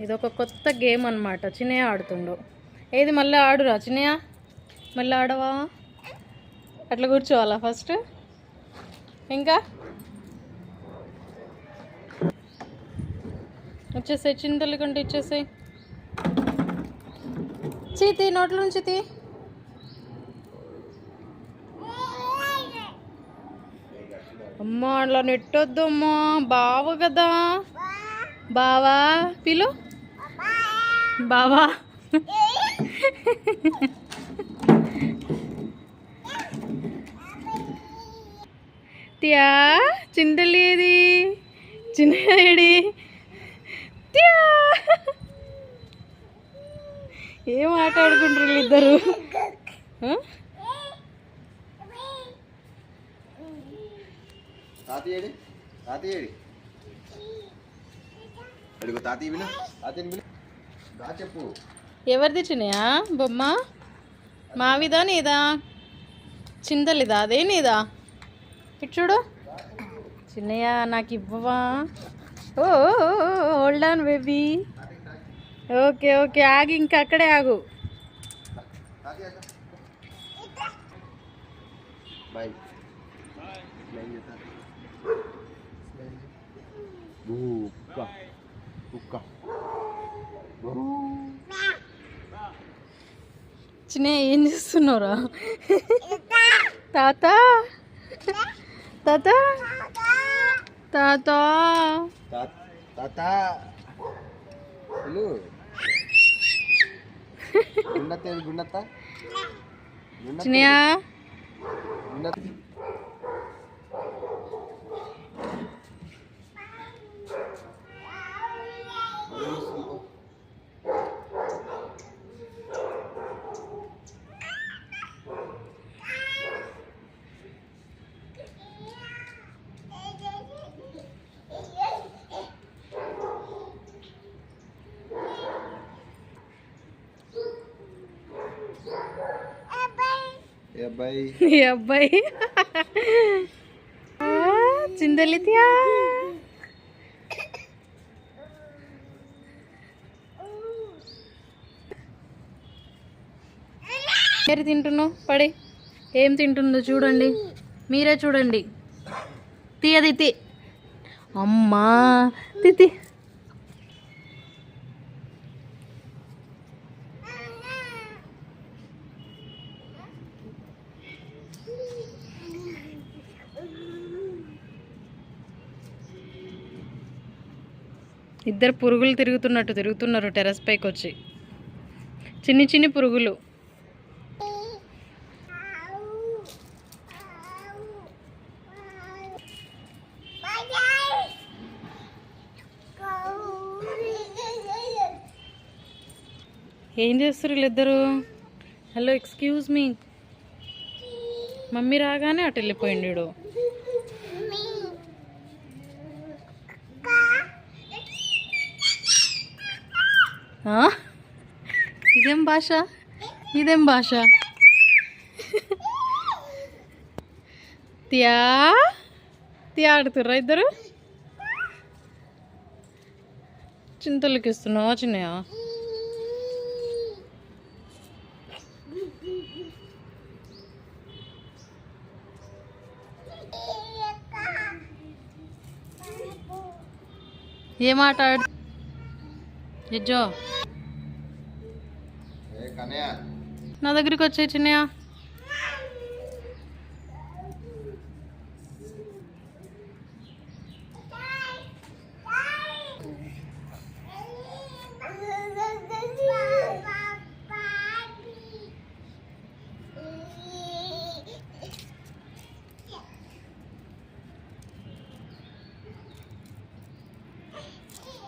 ఇది ఒక కొత్త గేమ్ అనమాట చిన్నయ్య ఆడుతుండు. ఏది మళ్ళీ ఆడురా చిన్నయ్య? మళ్ళీ ఆడవా? అట్లా కూర్చోవాలా ఫస్ట్? ఇంకా? వచ్చేసాయి చిన్న తల్లికంటే ఇచ్చేసాయి. చీతి నోట్ల నుంచి తీ. అమ్మా అట్లా నెట్టొద్దు అమ్మా. కదా. బావా పిలు. బావా. త్యా చింతలేది. చిన్నడి త్యా ఏం ఆట ఆడుకుంటారు ఇద్దరు ఆ? తాతయ్య అడుగు విను. విను. దా చెప్పు. ఎవరిది చిన్నయా బొమ్మ? మావిదా నీదా? చిందలిదా? అదే నీదా? ఇటు చూడు. చిన్నయ్య నాకు ఇవ్వవా? ఓ hold on baby okay okay ఆగి ఇంకా అక్కడే ఆగు. బాయ్ కుక్క కుక్క చిన్నయ్య ఏం చేస్తున్నావురా తాత తాత తాత తాత ఇల్లు గుండత్త ఏది గుండత్త గుండత్త చిన్నయ్య గుండత్త ఏ అబ్బాయి ఈ అబ్బాయి? ఆ, చిందలిత్యా తింటున్నావు? పడి. ఏం తింటుందో చూడండి. మీరే చూడండి. తీయది తీ అమ్మా తితి ఇద్దరు పురుగులు తిరుగుతున్నట్టు తిరుగుతున్నారు టెర్రస్ పైకి వచ్చి. చిన్ని చిన్ని పురుగులు. ఏం చేస్తారు వీళ్ళిద్దరు? Hello excuse me. మమ్మీ రాగానే అటు వెళ్ళిపోయిండు ఇదేం భాష? ఇదేం భాష? తియా? తియా ఆడుతుర్రా ఇద్దరు? చింతలకి ఇస్తున్నావా చిన్నయా ఏం ఆట ఆడు కన్నయ్య నా దగ్గరికి వచ్చే చిన్నయా